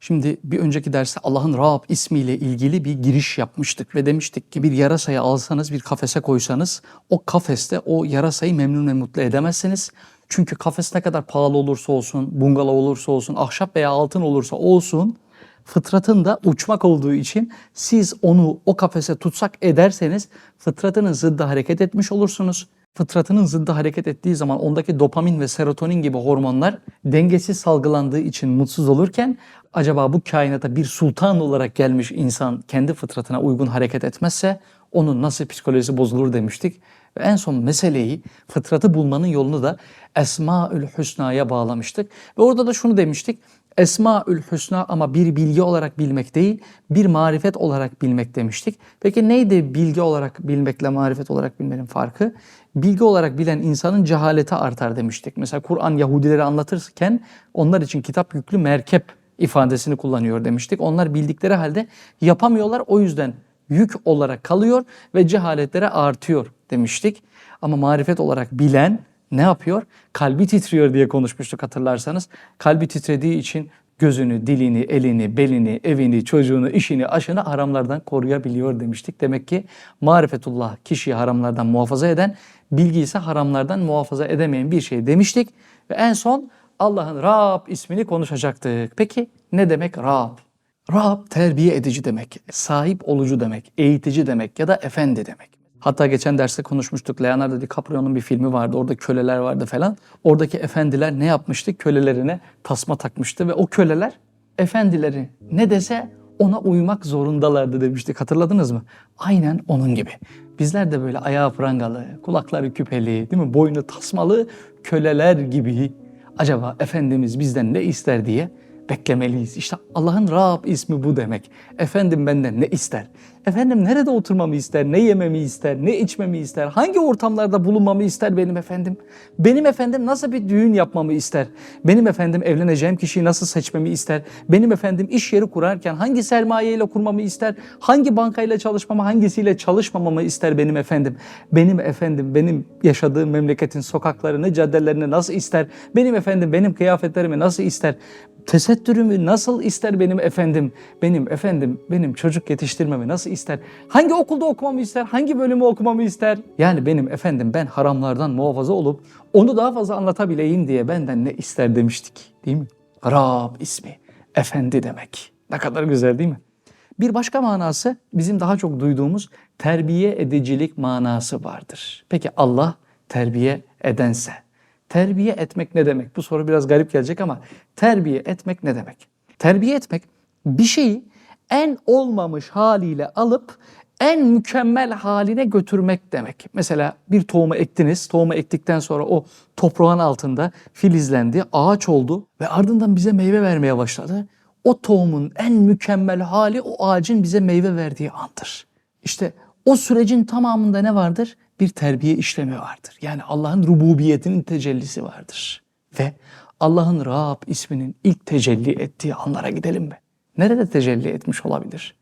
Şimdi bir önceki derste Allah'ın Rab ismiyle ilgili bir giriş yapmıştık ve demiştik ki bir yarasayı alsanız bir kafese koysanız o kafeste o yarasayı memnun ve mutlu edemezsiniz. Çünkü kafes ne kadar pahalı olursa olsun, bungalov olursa olsun, ahşap veya altın olursa olsun fıtratında uçmak olduğu için siz onu o kafese tutsak ederseniz fıtratının zıddı hareket etmiş olursunuz. Fıtratının zıddı hareket ettiği zaman ondaki dopamin ve serotonin gibi hormonlar dengesiz salgılandığı için mutsuz olurken acaba bu kainata bir sultan olarak gelmiş insan kendi fıtratına uygun hareket etmezse onun nasıl psikolojisi bozulur demiştik. Ve en son meseleyi fıtratı bulmanın yolunu da Esmaül Hüsna'ya bağlamıştık. Ve orada da şunu demiştik. Esmaül Hüsna ama bir bilgi olarak bilmek değil, bir marifet olarak bilmek demiştik. Peki neydi bilgi olarak bilmekle marifet olarak bilmenin farkı? Bilgi olarak bilen insanın cehaleti artar demiştik. Mesela Kur'an Yahudileri anlatırken onlar için kitap yüklü merkep ifadesini kullanıyor demiştik. Onlar bildikleri halde yapamıyorlar o yüzden yük olarak kalıyor ve cehaletleri artıyor demiştik. Ama marifet olarak bilen ne yapıyor? Kalbi titriyor diye konuşmuştuk hatırlarsanız. Kalbi titrediği için gözünü, dilini, elini, belini, evini, çocuğunu, işini, aşını haramlardan koruyabiliyor demiştik. Demek ki marifetullah kişiyi haramlardan muhafaza eden, bilgi ise haramlardan muhafaza edemeyen bir şey demiştik. Ve en son Allah'ın Rab ismini konuşacaktık. Peki ne demek Rab? Rab terbiye edici demek, sahip olucu demek, eğitici demek ya da efendi demek. Hatta geçen derste konuşmuştuk. Leonardo DiCaprio'nun bir filmi vardı. Orada köleler vardı falan. Oradaki efendiler ne yapmıştı? Kölelerine tasma takmıştı ve o köleler efendileri ne dese ona uymak zorundalardı demiştik. Hatırladınız mı? Aynen onun gibi. Bizler de böyle ayağı prangalı, kulakları küpeli, değil mi? Boynu tasmalı köleler gibi acaba Efendimiz bizden ne ister diye beklemeliyiz. İşte Allah'ın Rab ismi bu demek. Efendim benden ne ister? Efendim nerede oturmamı ister? Ne yememi ister? Ne içmemi ister? Hangi ortamlarda bulunmamı ister benim efendim? Benim efendim nasıl bir düğün yapmamı ister? Benim efendim evleneceğim kişiyi nasıl seçmemi ister? Benim efendim iş yeri kurarken hangi sermayeyle kurmamı ister? Hangi bankayla çalışmamı, hangisiyle çalışmamamı ister benim efendim? Benim efendim benim yaşadığım memleketin sokaklarını, caddelerini nasıl ister? Benim efendim benim kıyafetlerimi nasıl ister? Tesettürümü nasıl ister benim efendim? Benim efendim benim çocuk yetiştirmemi nasıl ister? Hangi okulda okumamı ister? Hangi bölümü okumamı ister? Yani benim efendim ben haramlardan muhafaza olup onu daha fazla anlatabileyim diye benden ne ister demiştik değil mi? Rab ismi, efendi demek. Ne kadar güzel değil mi? Bir başka manası bizim daha çok duyduğumuz terbiye edicilik manası vardır. Peki Allah terbiye edense, terbiye etmek ne demek? Bu soru biraz garip gelecek ama terbiye etmek ne demek? Terbiye etmek bir şeyi en olmamış haliyle alıp en mükemmel haline götürmek demek. Mesela bir tohumu ektiniz. Tohumu ektikten sonra o toprağın altında filizlendi, ağaç oldu ve ardından bize meyve vermeye başladı. O tohumun en mükemmel hali o ağacın bize meyve verdiği andır. İşte o sürecin tamamında ne vardır? Bir terbiye işlemi vardır. Yani Allah'ın rububiyetinin tecellisi vardır. Ve Allah'ın Rab isminin ilk tecelli ettiği anlara gidelim mi? Nerede tecelli etmiş olabilir?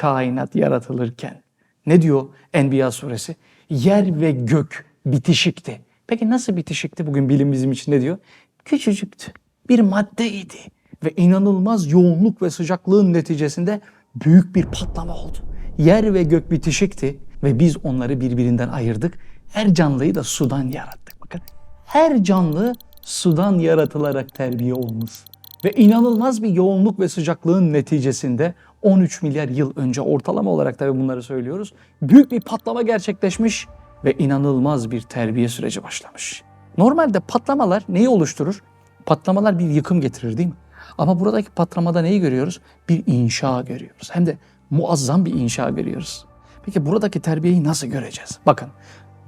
Kainat yaratılırken. Ne diyor Enbiya suresi? Yer ve gök bitişikti. Peki nasıl bitişikti? Bugün bilim bizim için ne diyor? Küçücüktü. Bir maddeydi. Ve inanılmaz yoğunluk ve sıcaklığın neticesinde büyük bir patlama oldu. Yer ve gök bitişikti ve biz onları birbirinden ayırdık. Her canlıyı da sudan yarattık. Bakın her canlı sudan yaratılarak terbiye olmuş. Ve inanılmaz bir yoğunluk ve sıcaklığın neticesinde 13 milyar yıl önce ortalama olarak tabii bunları söylüyoruz. Büyük bir patlama gerçekleşmiş ve inanılmaz bir terbiye süreci başlamış. Normalde patlamalar neyi oluşturur? Patlamalar bir yıkım getirir değil mi? Ama buradaki patlamada neyi görüyoruz? Bir inşa görüyoruz. Hem de muazzam bir inşa görüyoruz. Peki buradaki terbiyeyi nasıl göreceğiz? Bakın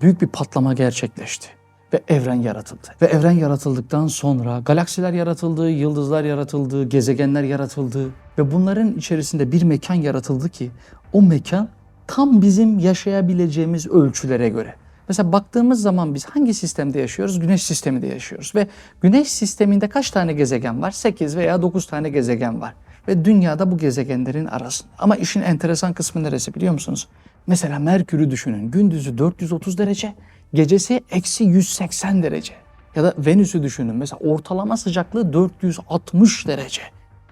büyük bir patlama gerçekleşti ve evren yaratıldı. Ve evren yaratıldıktan sonra galaksiler yaratıldı, yıldızlar yaratıldı, gezegenler yaratıldı ve bunların içerisinde bir mekan yaratıldı ki o mekan tam bizim yaşayabileceğimiz ölçülere göre. Mesela baktığımız zaman biz hangi sistemde yaşıyoruz? Güneş sisteminde yaşıyoruz ve güneş sisteminde kaç tane gezegen var? 8 veya 9 tane gezegen var. Ve dünyada bu gezegenlerin arasında. Ama işin enteresan kısmı neresi biliyor musunuz? Mesela Merkür'ü düşünün. Gündüzü 430 derece, gecesi eksi 180 derece. Ya da Venüs'ü düşünün. Mesela ortalama sıcaklığı 460 derece.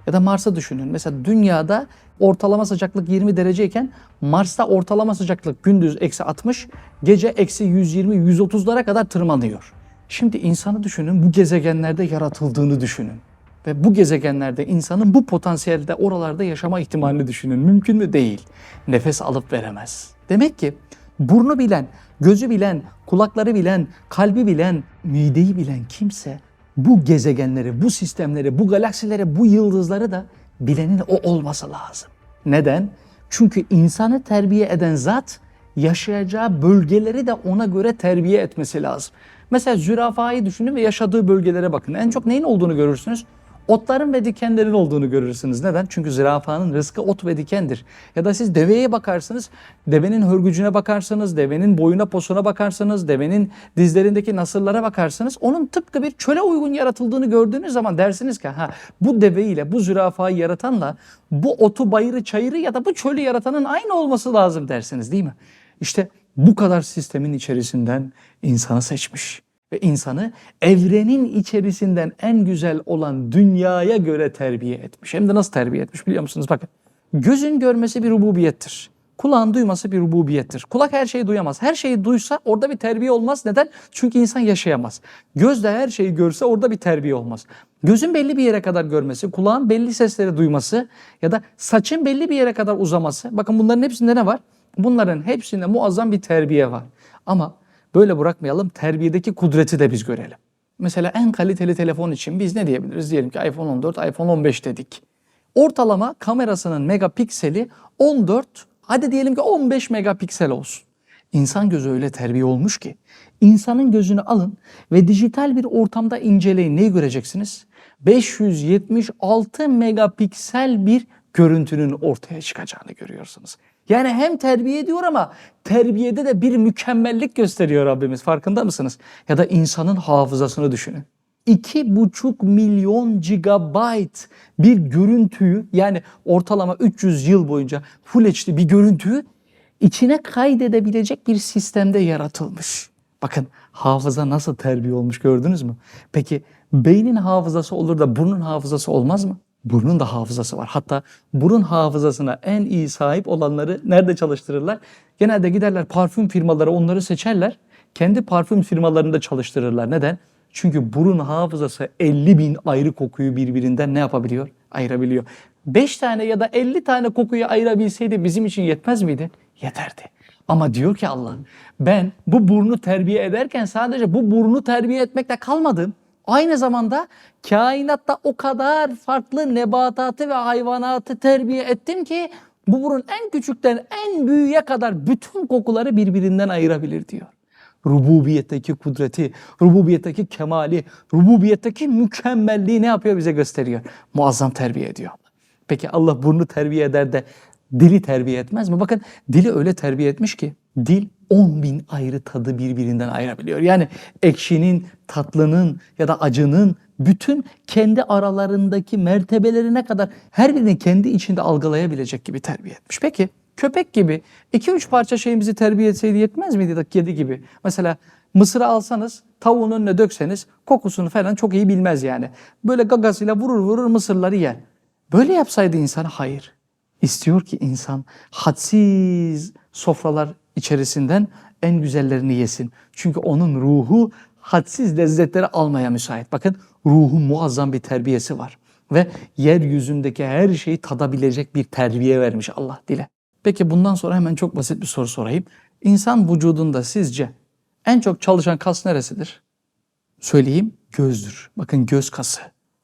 Ya da Mars'ı düşünün. Mesela dünyada ortalama sıcaklık 20 dereceyken Mars'ta ortalama sıcaklık gündüz eksi 60, gece eksi 120-130'lara kadar tırmanıyor. Şimdi insanı düşünün, bu gezegenlerde yaratıldığını düşünün. Ve bu gezegenlerde insanın bu potansiyelde oralarda yaşama ihtimalini düşünün. Mümkün mü? Değil. Nefes alıp veremez. Demek ki burnu bilen, gözü bilen, kulakları bilen, kalbi bilen, mideyi bilen kimse bu gezegenleri, bu sistemleri, bu galaksileri, bu yıldızları da bilenin o olması lazım. Neden? Çünkü insanı terbiye eden zat yaşayacağı bölgeleri de ona göre terbiye etmesi lazım. Mesela zürafayı düşünün ve yaşadığı bölgelere bakın. En çok neyin olduğunu görürsünüz? Otların ve dikenlerin olduğunu görürsünüz. Neden? Çünkü zürafanın rızkı ot ve dikendir. Ya da siz deveye bakarsınız, devenin hörgücüne bakarsınız, devenin boyuna posuna bakarsınız, devenin dizlerindeki nasırlara bakarsınız. Onun tıpkı bir çöle uygun yaratıldığını gördüğünüz zaman dersiniz ki ha bu deveyle, bu zürafayı yaratanla bu otu, bayırı, çayırı ya da bu çölü yaratanın aynı olması lazım dersiniz değil mi? İşte bu kadar sistemin içerisinden insanı seçmiş ve insanı evrenin içerisinden en güzel olan dünyaya göre terbiye etmiş. Hem de nasıl terbiye etmiş biliyor musunuz? Bakın gözün görmesi bir rububiyettir. Kulağın duyması bir rububiyettir. Kulak her şeyi duyamaz. Her şeyi duysa orada bir terbiye olmaz. Neden? Çünkü insan yaşayamaz. Göz de her şeyi görse orada bir terbiye olmaz. Gözün belli bir yere kadar görmesi, kulağın belli sesleri duyması ya da saçın belli bir yere kadar uzaması. Bakın bunların hepsinde ne var? Bunların hepsinde muazzam bir terbiye var. Ama böyle bırakmayalım terbiyedeki kudreti de biz görelim. Mesela en kaliteli telefon için biz ne diyebiliriz? Diyelim ki iPhone 14, iPhone 15 dedik. Ortalama kamerasının megapikseli 14, hadi diyelim ki 15 megapiksel olsun. İnsan gözü öyle terbiye olmuş ki insanın gözünü alın ve dijital bir ortamda inceleyin. Neyi göreceksiniz? 576 megapiksel bir görüntünün ortaya çıkacağını görüyorsunuz. Yani hem terbiye ediyor ama terbiyede de bir mükemmellik gösteriyor Rabbimiz. Farkında mısınız? Ya da insanın hafızasını düşünün. 2,5 milyon gigabyte bir görüntüyü yani ortalama 300 yıl boyunca Full HD bir görüntüyü içine kaydedebilecek bir sistemde yaratılmış. Bakın hafıza nasıl terbiye olmuş gördünüz mü? Peki beynin hafızası olur da burnun hafızası olmaz mı? Burnun da hafızası var. Hatta burun hafızasına en iyi sahip olanları nerede çalıştırırlar? Genelde giderler parfüm firmaları onları seçerler. Kendi parfüm firmalarında çalıştırırlar. Neden? Çünkü burun hafızası 50 bin ayrı kokuyu birbirinden ne yapabiliyor? Ayırabiliyor. 5 tane ya da 50 tane kokuyu ayırabilseydi bizim için yetmez miydi? Yeterdi. Ama diyor ki Allah ben bu burnu terbiye ederken sadece bu burnu terbiye etmekle kalmadım. Aynı zamanda kainatta o kadar farklı nebatatı ve hayvanatı terbiye ettim ki bu burun en küçükten en büyüğe kadar bütün kokuları birbirinden ayırabilir diyor. Rububiyetteki kudreti, rububiyetteki kemali, rububiyetteki mükemmelliği ne yapıyor bize gösteriyor. Muazzam terbiye ediyor. Peki Allah burnu terbiye eder de dili terbiye etmez mi? Bakın dili öyle terbiye etmiş ki dil 10 bin ayrı tadı birbirinden ayırabiliyor. Yani ekşinin, tatlının ya da acının bütün kendi aralarındaki mertebelerine kadar her birini kendi içinde algılayabilecek gibi terbiye etmiş. Peki köpek gibi 2-3 parça şeyimizi terbiye etseydi yetmez miydi da kedi gibi? Mesela mısırı alsanız tavuğun önüne dökseniz kokusunu falan çok iyi bilmez yani. Böyle gagasıyla vurur vurur mısırları yer. Böyle yapsaydı insan hayır. İstiyor ki insan hadsiz sofralar içerisinden en güzellerini yesin. Çünkü onun ruhu hadsiz lezzetleri almaya müsait. Bakın ruhun muazzam bir terbiyesi var. Ve yeryüzündeki her şeyi tadabilecek bir terbiye vermiş Allah dile. Peki bundan sonra hemen çok basit bir soru sorayım. İnsan vücudunda sizce en çok çalışan kas neresidir? Söyleyeyim gözdür. Bakın göz kası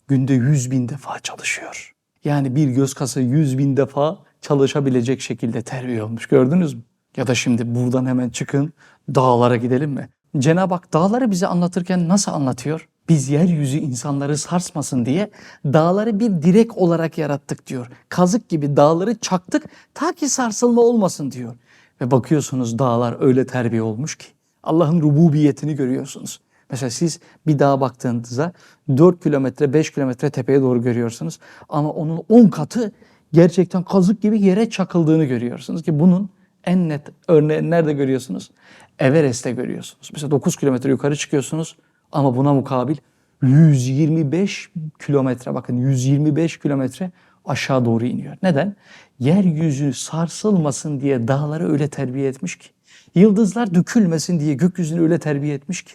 günde 100 bin defa çalışıyor. Yani bir göz kası 100 bin defa çalışabilecek şekilde terbiye olmuş gördünüz mü? Ya da şimdi buradan hemen çıkın dağlara gidelim mi? Cenab-ı Hak dağları bize anlatırken nasıl anlatıyor? Biz yeryüzü insanları sarsmasın diye dağları bir direk olarak yarattık diyor. Kazık gibi dağları çaktık ta ki sarsılma olmasın diyor. Ve bakıyorsunuz dağlar öyle terbiye olmuş ki Allah'ın rububiyetini görüyorsunuz. Mesela siz bir dağa baktığınızda 4 kilometre 5 kilometre tepeye doğru görüyorsunuz. Ama onun 10 katı gerçekten kazık gibi yere çakıldığını görüyorsunuz ki bunun en net örneğini nerede görüyorsunuz? Everest'te görüyorsunuz. Mesela 9 kilometre yukarı çıkıyorsunuz ama buna mukabil 125 kilometre bakın 125 kilometre aşağı doğru iniyor. Neden? Yeryüzü sarsılmasın diye dağları öyle terbiye etmiş ki. Yıldızlar dökülmesin diye gökyüzünü öyle terbiye etmiş ki.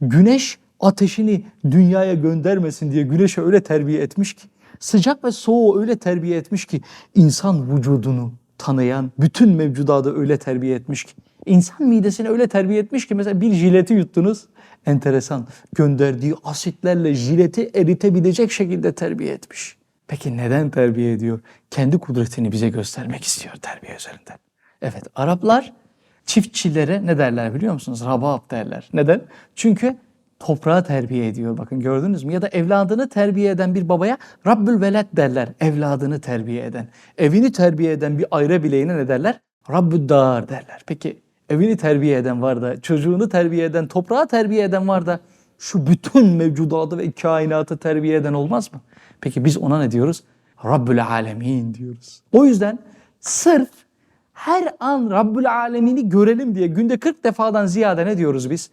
Güneş ateşini dünyaya göndermesin diye güneşe öyle terbiye etmiş ki. Sıcak ve soğuğu öyle terbiye etmiş ki insan vücudunu tanıyan bütün mevcudatı öyle terbiye etmiş ki. İnsan midesini öyle terbiye etmiş ki mesela bir jileti yuttunuz. Enteresan gönderdiği asitlerle jileti eritebilecek şekilde terbiye etmiş. Peki neden terbiye ediyor? Kendi kudretini bize göstermek istiyor terbiye üzerinden. Evet Araplar çiftçilere ne derler biliyor musunuz? Rabab derler. Neden? Çünkü toprağı terbiye ediyor. Bakın gördünüz mü? Ya da evladını terbiye eden bir babaya Rabbül Veled derler. Evladını terbiye eden. Evini terbiye eden bir ayrı bileğine ne derler? Rabbü Dar derler. Peki evini terbiye eden var da, çocuğunu terbiye eden, toprağı terbiye eden var da şu bütün mevcudatı ve kainatı terbiye eden olmaz mı? Peki biz ona ne diyoruz? Rabbül Alemin diyoruz. O yüzden sırf her an Rabbül Alemini görelim diye günde 40 defadan ziyade ne diyoruz biz?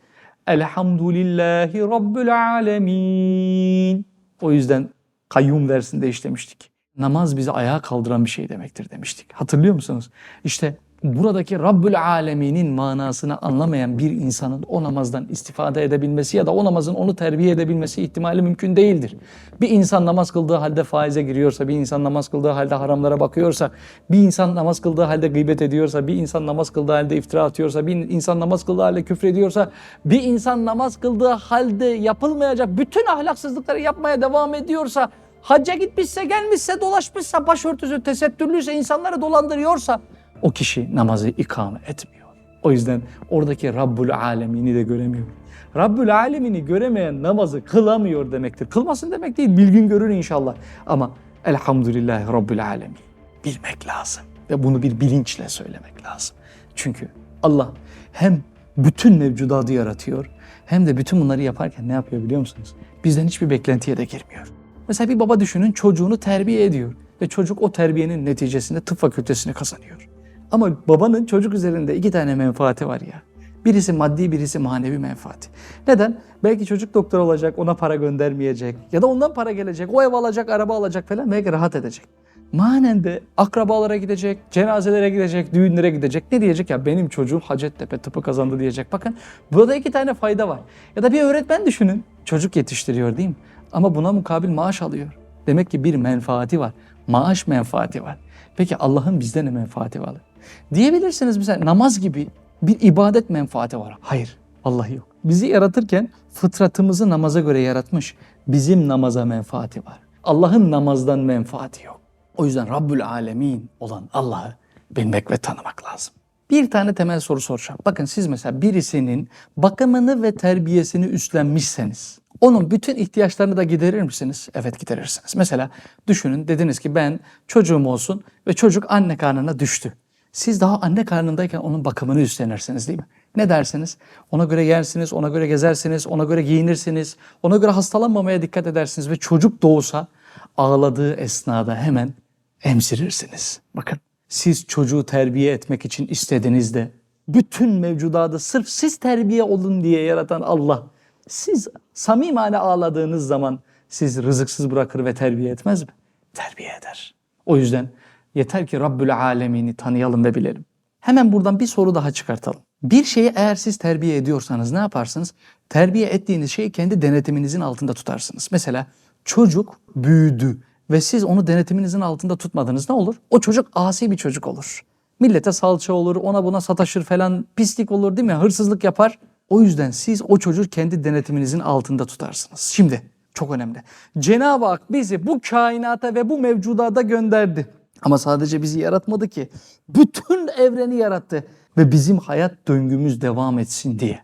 Elhamdülillahi Rabbül Alemin. O yüzden kayyum dersinde işlemiştik. Namaz bizi ayağa kaldıran bir şey demektir demiştik. Hatırlıyor musunuz? İşte buradaki Rabbül Alemin'in manasını anlamayan bir insanın o namazdan istifade edebilmesi ya da o namazın onu terbiye edebilmesi ihtimali mümkün değildir. Bir insan namaz kıldığı halde faize giriyorsa, bir insan namaz kıldığı halde haramlara bakıyorsa, bir insan namaz kıldığı halde gıybet ediyorsa, bir insan namaz kıldığı halde iftira atıyorsa, bir insan namaz kıldığı halde küfrediyorsa, bir insan namaz kıldığı halde yapılmayacak bütün ahlaksızlıkları yapmaya devam ediyorsa, hacca gitmişse, gelmişse, dolaşmışsa, başörtüsü, tesettürlüyse, insanları dolandırıyorsa, o kişi namazı ikame etmiyor. O yüzden oradaki Rabbul Alemini de göremiyor. Rabbul Alemini göremeyen namazı kılamıyor demektir. Kılmasın demek değil, bilgin görür inşallah. Ama Elhamdülillahi Rabbul Alemin bilmek lazım. Ve bunu bir bilinçle söylemek lazım. Çünkü Allah hem bütün mevcudatı yaratıyor hem de bütün bunları yaparken ne yapıyor biliyor musunuz? Bizden hiçbir beklentiye de girmiyor. Mesela bir baba düşünün çocuğunu terbiye ediyor ve çocuk o terbiyenin neticesinde tıp fakültesini kazanıyor. Ama babanın çocuk üzerinde iki tane menfaati var ya. Birisi maddi, birisi manevi menfaati. Neden? Belki çocuk doktor olacak, ona para göndermeyecek. Ya da ondan para gelecek, o ev alacak, araba alacak falan. Belki rahat edecek. Manen de akrabalara gidecek, cenazelere gidecek, düğünlere gidecek. Ne diyecek ya benim çocuğum Hacettepe tıpı kazandı diyecek. Bakın burada iki tane fayda var. Ya da bir öğretmen düşünün. Çocuk yetiştiriyor değil mi? Ama buna mukabil maaş alıyor. Demek ki bir menfaati var. Maaş menfaati var. Peki Allah'ın bizde ne menfaati var? Diyebilirsiniz mesela namaz gibi bir ibadet menfaati var. Hayır, Allah yok. Bizi yaratırken fıtratımızı namaza göre yaratmış. Bizim namaza menfaati var. Allah'ın namazdan menfaati yok. O yüzden Rabbül Alemin olan Allah'ı bilmek ve tanımak lazım. Bir tane temel soru soracağım. Bakın siz mesela birisinin bakımını ve terbiyesini üstlenmişseniz onun bütün ihtiyaçlarını da giderir misiniz? Evet giderirsiniz. Mesela düşünün dediniz ki ben çocuğum olsun ve çocuk anne karnına düştü. Siz daha anne karnındayken onun bakımını üstlenirsiniz değil mi? Ne dersiniz? Ona göre yersiniz, ona göre gezersiniz, ona göre giyinirsiniz, ona göre hastalanmamaya dikkat edersiniz ve çocuk doğsa ağladığı esnada hemen emzirirsiniz. Bakın siz çocuğu terbiye etmek için istediğinizde bütün mevcudatı sırf siz terbiye olun diye yaratan Allah siz samimane ağladığınız zaman siz rızıksız bırakır ve terbiye etmez mi? Terbiye eder. O yüzden yeter ki Rabbül Alemini tanıyalım ve bilelim. Hemen buradan bir soru daha çıkartalım. Bir şeyi eğer siz terbiye ediyorsanız ne yaparsınız? Terbiye ettiğiniz şeyi kendi denetiminizin altında tutarsınız. Mesela çocuk büyüdü ve siz onu denetiminizin altında tutmadınız ne olur? O çocuk asi bir çocuk olur. Millete salça olur, ona buna sataşır falan, pislik olur değil mi? Hırsızlık yapar. O yüzden siz o çocuğu kendi denetiminizin altında tutarsınız. Şimdi çok önemli. Cenab-ı Hak bizi bu kainata ve bu mevcudata gönderdi. Ama sadece bizi yaratmadı ki. Bütün evreni yarattı ve bizim hayat döngümüz devam etsin diye.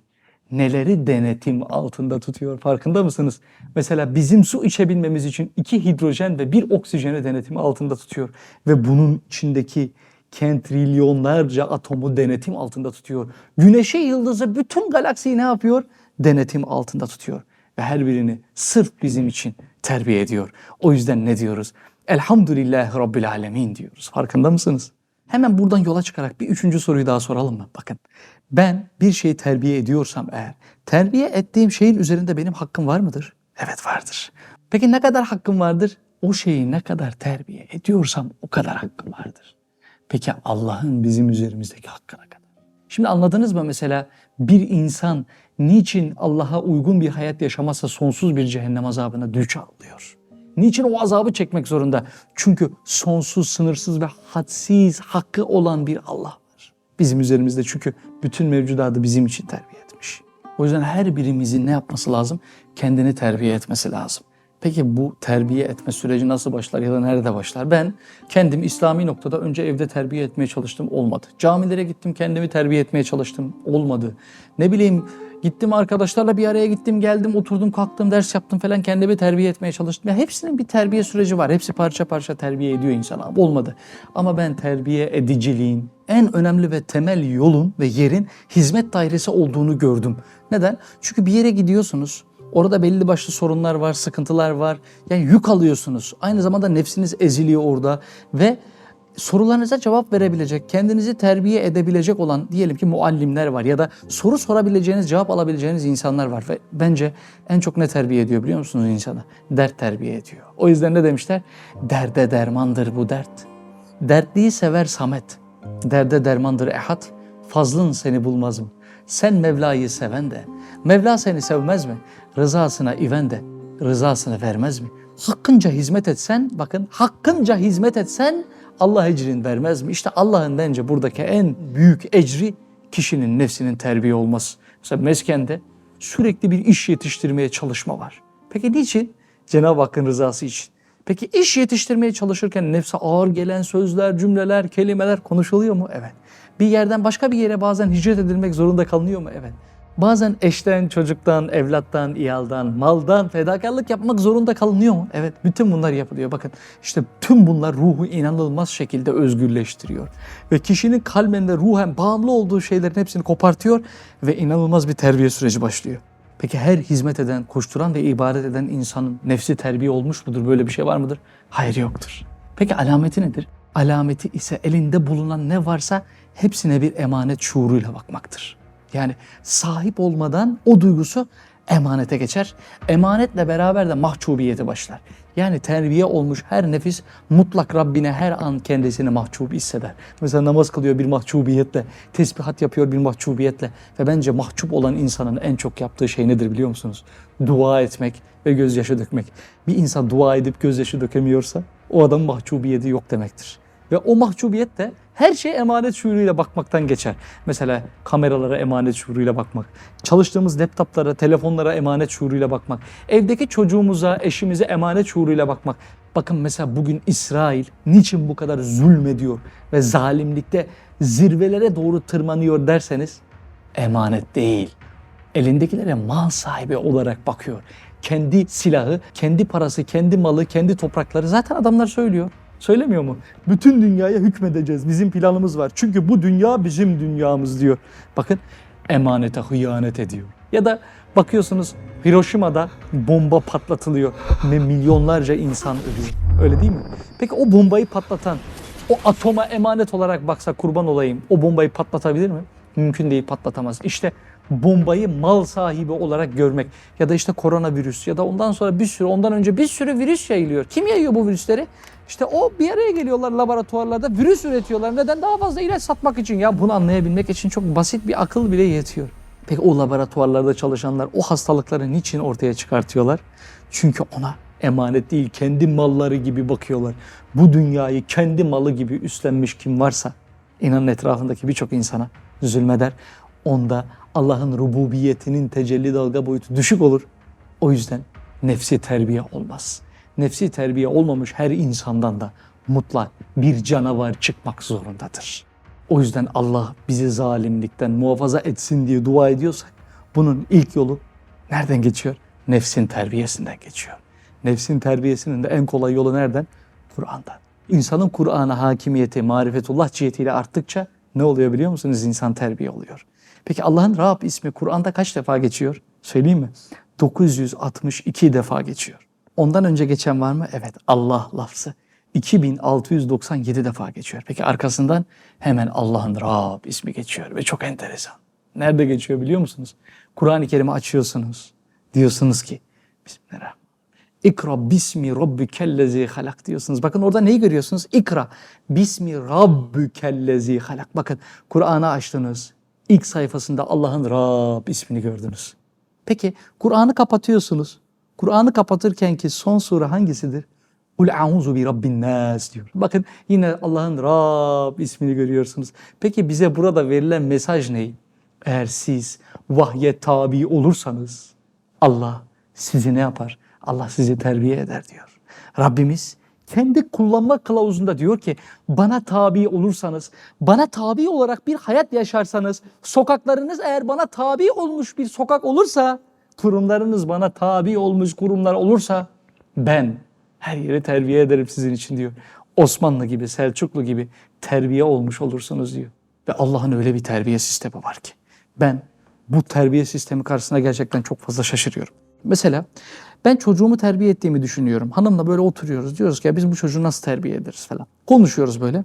Neleri denetim altında tutuyor farkında mısınız? Mesela bizim su içebilmemiz için iki hidrojen ve bir oksijeni denetimi altında tutuyor. Ve bunun içindeki kentrilyonlarca atomu denetim altında tutuyor. Güneşi, yıldızı, bütün galaksiyi ne yapıyor? Denetim altında tutuyor. Ve her birini sırf bizim için terbiye ediyor. O yüzden ne diyoruz? Elhamdülillahi Rabbil Alemin diyoruz. Farkında mısınız? Hemen buradan yola çıkarak bir üçüncü soruyu daha soralım mı? Bakın ben bir şeyi terbiye ediyorsam eğer terbiye ettiğim şeyin üzerinde benim hakkım var mıdır? Evet vardır. Peki ne kadar hakkım vardır? O şeyi ne kadar terbiye ediyorsam o kadar hakkım vardır. Peki Allah'ın bizim üzerimizdeki hakkı ne kadar? Şimdi anladınız mı mesela bir insan niçin Allah'a uygun bir hayat yaşamazsa sonsuz bir cehennem azabına düçar oluyor? Niçin o azabı çekmek zorunda? Çünkü sonsuz, sınırsız ve hadsiz hakkı olan bir Allah var. Bizim üzerimizde çünkü bütün mevcudatı bizim için terbiye etmiş. O yüzden her birimizin ne yapması lazım? Kendini terbiye etmesi lazım. Peki bu terbiye etme süreci nasıl başlar ya da nerede başlar? Ben kendim İslami noktada önce evde terbiye etmeye çalıştım olmadı. Camilere gittim kendimi terbiye etmeye çalıştım olmadı. Ne bileyim gittim arkadaşlarla bir araya gittim geldim oturdum kalktım ders yaptım falan kendimi terbiye etmeye çalıştım. Ya hepsinin bir terbiye süreci var. Hepsi parça parça terbiye ediyor insana. Olmadı. Ama ben terbiye ediciliğin en önemli ve temel yolun ve yerin hizmet dairesi olduğunu gördüm. Neden? Çünkü bir yere gidiyorsunuz. Orada belli başlı sorunlar var, sıkıntılar var. Yani yük alıyorsunuz. Aynı zamanda nefsiniz eziliyor orada ve sorularınıza cevap verebilecek, kendinizi terbiye edebilecek olan diyelim ki muallimler var ya da soru sorabileceğiniz, cevap alabileceğiniz insanlar var ve bence en çok ne terbiye ediyor biliyor musunuz insana? Dert terbiye ediyor. O yüzden ne demişler? Derde dermandır bu dert. Dertliyi sever Samet. Derde dermandır Ehad. Fazlın seni bulmaz mı? Sen Mevla'yı seven de, Mevla seni sevmez mi? Rızasına iven de, rızasını vermez mi? Hakkınca hizmet etsen, bakın hakkınca hizmet etsen Allah ecrin vermez mi? İşte Allah'ın bence buradaki en büyük ecri kişinin nefsinin terbiye olması. Mesela meskende sürekli bir iş yetiştirmeye çalışma var. Peki niçin? Cenab-ı Hakk'ın rızası için. Peki iş yetiştirmeye çalışırken nefse ağır gelen sözler, cümleler, kelimeler konuşuluyor mu? Evet. Bir yerden başka bir yere bazen hicret edilmek zorunda kalınıyor mu? Evet. Bazen eşten, çocuktan, evlattan, iyaldan, maldan fedakarlık yapmak zorunda kalınıyor mu? Evet, bütün bunlar yapılıyor. Bakın işte tüm bunlar ruhu inanılmaz şekilde özgürleştiriyor. Ve kişinin kalben ve ruhen bağımlı olduğu şeylerin hepsini kopartıyor ve inanılmaz bir terbiye süreci başlıyor. Peki her hizmet eden, koşturan ve ibadet eden insanın nefsi terbiye olmuş mudur? Böyle bir şey var mıdır? Hayır yoktur. Peki alameti nedir? Alameti ise elinde bulunan ne varsa hepsine bir emanet şuuruyla bakmaktır. Yani sahip olmadan o duygusu emanete geçer. Emanetle beraber de mahcubiyeti başlar. Yani terbiye olmuş her nefis mutlak Rabbine her an kendisini mahcup hisseder. Mesela namaz kılıyor bir mahcubiyetle, tesbihat yapıyor bir mahcubiyetle ve bence mahcup olan insanın en çok yaptığı şey nedir biliyor musunuz? Dua etmek ve gözyaşı dökmek. Bir insan dua edip gözyaşı dökemiyorsa o adam mahcubiyeti yok demektir. Ve o mahcubiyet de her şeye emanet şuuruyla bakmaktan geçer. Mesela kameralara emanet şuuruyla bakmak, çalıştığımız laptoplara, telefonlara emanet şuuruyla bakmak, evdeki çocuğumuza, eşimize emanet şuuruyla bakmak. Bakın mesela bugün İsrail niçin bu kadar zulmediyor ve zalimlikte zirvelere doğru tırmanıyor derseniz emanet değil. Elindekilere mal sahibi olarak bakıyor. Kendi silahı, kendi parası, kendi malı, kendi toprakları zaten adamlar söylüyor. Söylemiyor mu? Bütün dünyaya hükmedeceğiz. Bizim planımız var. Çünkü bu dünya bizim dünyamız diyor. Bakın emanete hıyanet ediyor. Ya da bakıyorsunuz Hiroşima'da bomba patlatılıyor ve milyonlarca insan ölüyor. Öyle değil mi? Peki o bombayı patlatan, o atoma emanet olarak baksa kurban olayım, o bombayı patlatabilir mi? Mümkün değil patlatamaz. İşte bombayı mal sahibi olarak görmek ya da işte koronavirüs ya da ondan sonra bir sürü ondan önce bir sürü virüs yayılıyor. Kim yayıyor bu virüsleri? İşte o bir araya geliyorlar laboratuvarlarda virüs üretiyorlar. Neden? Daha fazla ilaç satmak için. Ya bunu anlayabilmek için çok basit bir akıl bile yetiyor. Peki o laboratuvarlarda çalışanlar o hastalıkları niçin ortaya çıkartıyorlar? Çünkü ona emanet değil kendi malları gibi bakıyorlar. Bu dünyayı kendi malı gibi üstlenmiş kim varsa inanın etrafındaki birçok insana zulmeder. Onda Allah'ın rububiyetinin tecelli dalga boyutu düşük olur. O yüzden nefsi terbiye olmaz. Nefsi terbiye olmamış her insandan da mutlak bir canavar çıkmak zorundadır. O yüzden Allah bizi zalimlikten muhafaza etsin diye dua ediyorsak bunun ilk yolu nereden geçiyor? Nefsin terbiyesinden geçiyor. Nefsin terbiyesinin de en kolay yolu nereden? Kur'an'dan. İnsanın Kur'an'a hakimiyeti, marifetullah cihetiyle arttıkça ne oluyor biliyor musunuz? İnsan terbiye oluyor. Peki Allah'ın Rab ismi Kur'an'da kaç defa geçiyor? Söyleyeyim mi? 962 defa geçiyor. Ondan önce geçen var mı? Evet Allah lafzı 2697 defa geçiyor. Peki arkasından hemen Allah'ın Rab ismi geçiyor ve çok enteresan. Nerede geçiyor biliyor musunuz? Kur'an-ı Kerim'i açıyorsunuz. Diyorsunuz ki Bismillahirrahmanirrahim. İkra bismi rabbikellezi halak diyorsunuz. Bakın orada neyi görüyorsunuz? İkra bismi rabbikellezi halak. Bakın Kur'an'ı açtınız. İlk sayfasında Allah'ın Rab ismini gördünüz. Peki Kur'an'ı kapatıyorsunuz. Kur'an'ı kapatırken ki son sure hangisidir? Kul a'uzu bi rabbin nas diyor. Bakın yine Allah'ın Rab ismini görüyorsunuz. Peki bize burada verilen mesaj ne? Eğer siz vahye tabi olursanız Allah sizi ne yapar? Allah sizi terbiye eder diyor. Rabbimiz kendi kullanma kılavuzunda diyor ki bana tabi olursanız, bana tabi olarak bir hayat yaşarsanız, sokaklarınız eğer bana tabi olmuş bir sokak olursa, kurumlarınız bana tabi olmuş kurumlar olursa ben her yeri terbiye ederim sizin için diyor. Osmanlı gibi, Selçuklu gibi terbiye olmuş olursunuz diyor. Ve Allah'ın öyle bir terbiye sistemi var ki. Ben bu terbiye sistemi karşısında gerçekten çok fazla şaşırıyorum. Mesela ben çocuğumu terbiye ettiğimi düşünüyorum. Hanımla böyle oturuyoruz. Diyoruz ki ya biz bu çocuğu nasıl terbiye ederiz falan. Konuşuyoruz böyle.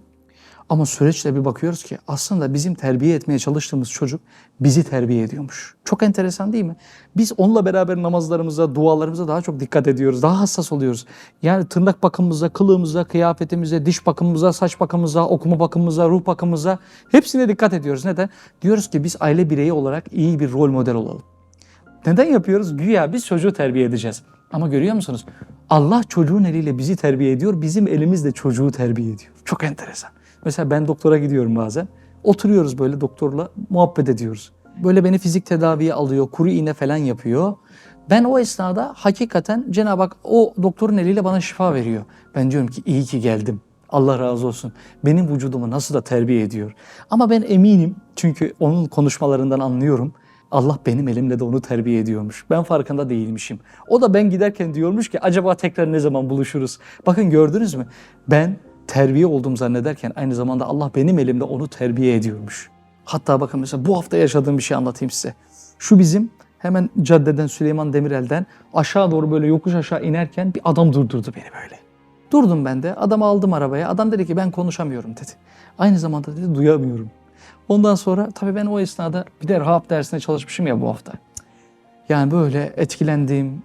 Ama süreçte bir bakıyoruz ki aslında bizim terbiye etmeye çalıştığımız çocuk bizi terbiye ediyormuş. Çok enteresan değil mi? Biz onunla beraber namazlarımıza, dualarımıza daha çok dikkat ediyoruz. Daha hassas oluyoruz. Yani tırnak bakımımıza, kılığımıza, kıyafetimize, diş bakımımıza, saç bakımımıza, okuma bakımımıza, ruh bakımımıza hepsine dikkat ediyoruz. Neden? Diyoruz ki biz aile bireyi olarak iyi bir rol model olalım. Neden yapıyoruz? Güya biz çocuğu terbiye edeceğiz. Ama görüyor musunuz? Allah çocuğun eliyle bizi terbiye ediyor, bizim elimizle çocuğu terbiye ediyor. Çok enteresan. Mesela ben doktora gidiyorum bazen. Oturuyoruz böyle doktorla muhabbet ediyoruz. Böyle beni fizik tedaviye alıyor, kuru iğne falan yapıyor. Ben o esnada hakikaten Cenab-ı Hak o doktorun eliyle bana şifa veriyor. Ben diyorum ki iyi ki geldim. Allah razı olsun. Benim vücudumu nasıl da terbiye ediyor. Ama ben eminim çünkü onun konuşmalarından anlıyorum. Allah benim elimle de onu terbiye ediyormuş. Ben farkında değilmişim. O da ben giderken diyormuş ki acaba tekrar ne zaman buluşuruz? Bakın gördünüz mü? Ben terbiye oldum zannederken aynı zamanda Allah benim elimle onu terbiye ediyormuş. Hatta bakın mesela bu hafta yaşadığım bir şey anlatayım size. Şu bizim hemen caddeden Süleyman Demirel'den aşağı doğru böyle yokuş aşağı inerken bir adam durdurdu beni böyle. Durdum ben de adamı aldım arabaya. Adam dedi ki ben konuşamıyorum dedi. Aynı zamanda dedi duyamıyorum. Ondan sonra tabii ben o esnada bir de Rahab dersine çalışmışım ya bu hafta. Yani böyle etkilendiğim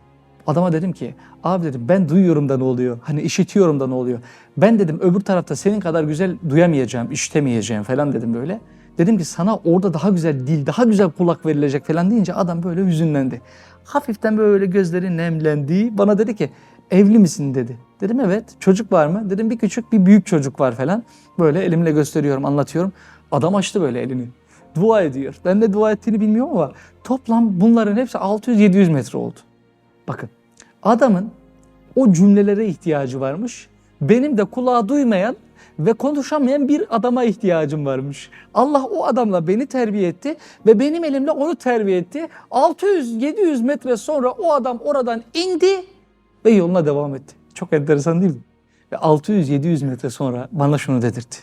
adama dedim ki abi dedim ben duyuyorum da ne oluyor? Hani işitiyorum da ne oluyor? Ben dedim öbür tarafta senin kadar güzel duyamayacağım, işitemeyeceğim falan dedim böyle. Dedim ki sana orada daha güzel dil, daha güzel kulak verilecek falan deyince adam böyle hüzünlendi. Hafiften böyle gözleri nemlendi. Bana dedi ki evli misin dedi. Dedim evet. Çocuk var mı? Dedim bir küçük bir büyük çocuk var falan. Böyle elimle gösteriyorum, anlatıyorum. Adam açtı böyle elini. Dua ediyor. Ben de dua ettiğini bilmiyorum ama toplam bunların hepsi 600-700 metre oldu. Bakın adamın o cümlelere ihtiyacı varmış. Benim de kulağı duymayan ve konuşamayan bir adama ihtiyacım varmış. Allah o adamla beni terbiye etti ve benim elimle onu terbiye etti. 600-700 metre sonra o adam oradan indi ve yoluna devam etti. Çok enteresan değil mi? Ve 600-700 metre sonra bana şunu dedirtti.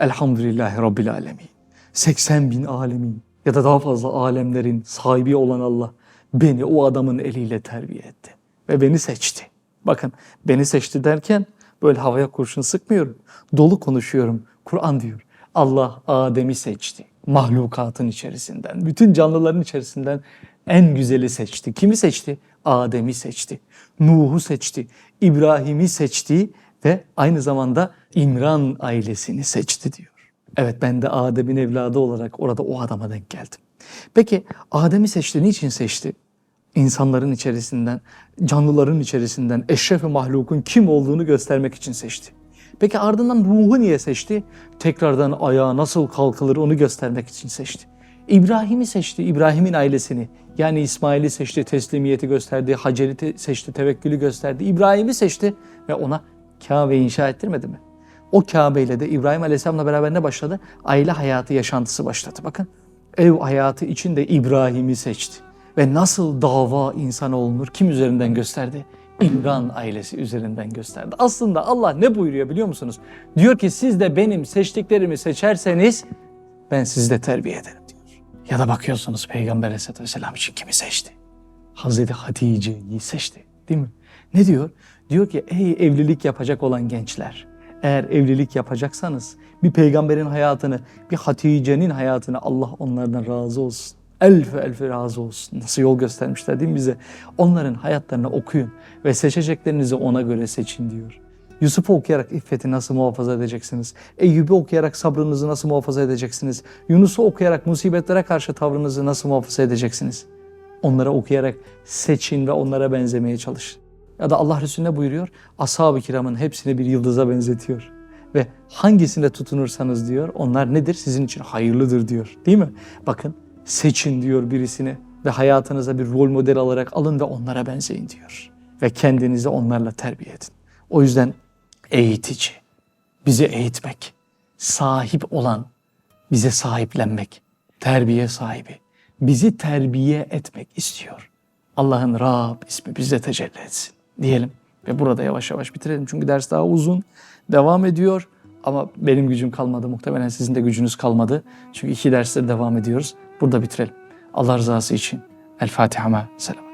Elhamdülillahi Rabbil Alemin. 80 bin alemin ya da daha fazla alemlerin sahibi olan Allah beni o adamın eliyle terbiye etti. Ve beni seçti. Bakın beni seçti derken böyle havaya kurşun sıkmıyorum. Dolu konuşuyorum. Kur'an diyor. Allah Adem'i seçti. Mahlukatın içerisinden, bütün canlıların içerisinden en güzeli seçti. Kimi seçti? Adem'i seçti. Nuh'u seçti. İbrahim'i seçti ve aynı zamanda İmran ailesini seçti diyor. Evet ben de Adem'in evladı olarak orada o adama denk geldim. Peki Adem'i seçti, niçin seçti? İnsanların içerisinden, canlıların içerisinden eşref mahlukun kim olduğunu göstermek için seçti. Peki ardından ruhu niye seçti? Tekrardan ayağa nasıl kalkılır onu göstermek için seçti. İbrahim'i seçti, İbrahim'in ailesini. Yani İsmail'i seçti, teslimiyeti gösterdi, Hacer'i seçti, tevekkülü gösterdi. İbrahim'i seçti ve ona Kabe inşa ettirmedi mi? O Kabe ile de İbrahim Aleyhisselam'la beraber ne başladı? Aile hayatı yaşantısı başladı. Bakın ev hayatı için de İbrahim'i seçti. Ve nasıl dava insanı olunur kim üzerinden gösterdi? İmran ailesi üzerinden gösterdi. Aslında Allah ne buyuruyor biliyor musunuz? Diyor ki siz de benim seçtiklerimi seçerseniz ben sizi de terbiye ederim diyor. Ya da bakıyorsunuz Peygamber Aleyhisselatü Vesselam için kimi seçti? Hazreti Hatice'yi seçti değil mi? Ne diyor? Diyor ki ey evlilik yapacak olan gençler eğer evlilik yapacaksanız bir peygamberin hayatını, bir Hatice'nin hayatını Allah onlardan razı olsun. elf elf razı olsun. Nasıl yol göstermişler değil mi bize? Onların hayatlarını okuyun ve seçeceklerinizi ona göre seçin diyor. Yusuf'u okuyarak iffeti nasıl muhafaza edeceksiniz? Eyyub'u okuyarak sabrınızı nasıl muhafaza edeceksiniz? Yunus'u okuyarak musibetlere karşı tavrınızı nasıl muhafaza edeceksiniz? Onları okuyarak seçin ve onlara benzemeye çalışın. Ya da Allah Resulü ne buyuruyor? Ashab-ı kiramın hepsini bir yıldıza benzetiyor. Ve hangisine tutunursanız diyor, onlar nedir? Sizin için hayırlıdır diyor. Değil mi? Bakın seçin diyor birisini ve hayatınıza bir rol model alarak alın ve onlara benzeyin diyor. Ve kendinizi onlarla terbiye edin. O yüzden eğitici, bizi eğitmek, sahip olan, bize sahiplenmek, terbiye sahibi, bizi terbiye etmek istiyor. Allah'ın Rab ismi bize tecelli etsin diyelim. Ve burada yavaş yavaş bitirelim. Çünkü ders daha uzun, devam ediyor. Ama benim gücüm kalmadı. Muhtemelen sizin de gücünüz kalmadı. Çünkü iki dersler devam ediyoruz. Burada bitirelim. Allah rızası için. El Fatiha. Selam.